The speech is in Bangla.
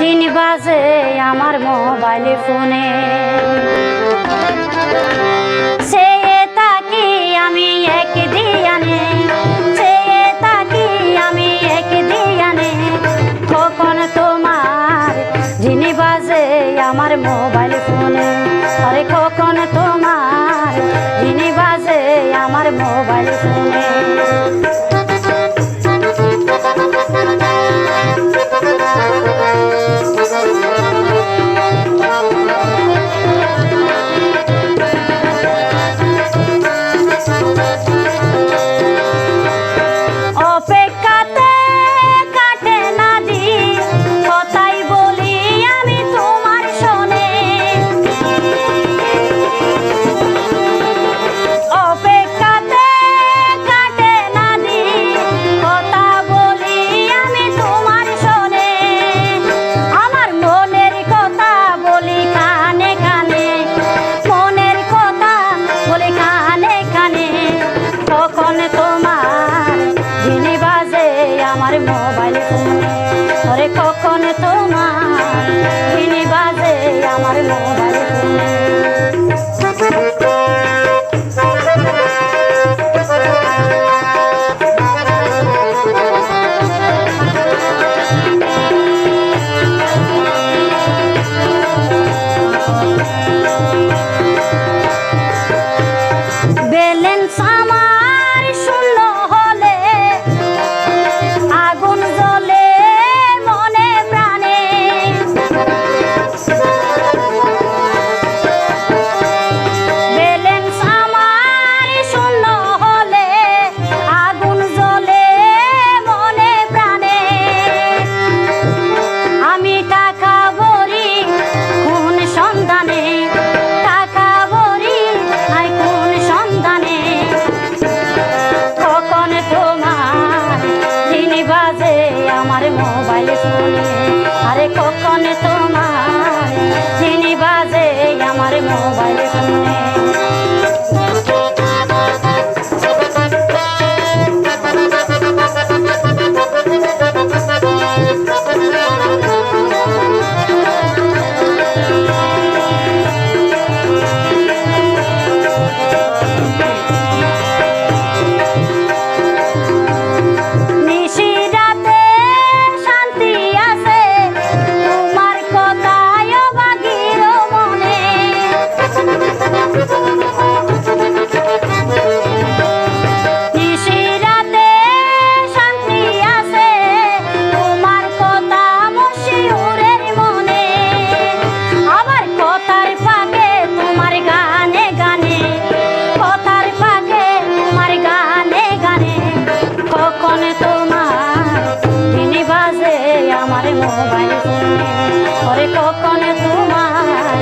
দিন বাজে আমার মোবাইল ফোনে। ওরে কখন তোমার? ফিনি বাজে আমার মোবাইল Balance আরে কখন তোমার যিনি বাজে আমার মোবাইল ফোনে। তোমার মোবাইল ফোনে করে কখন তোমার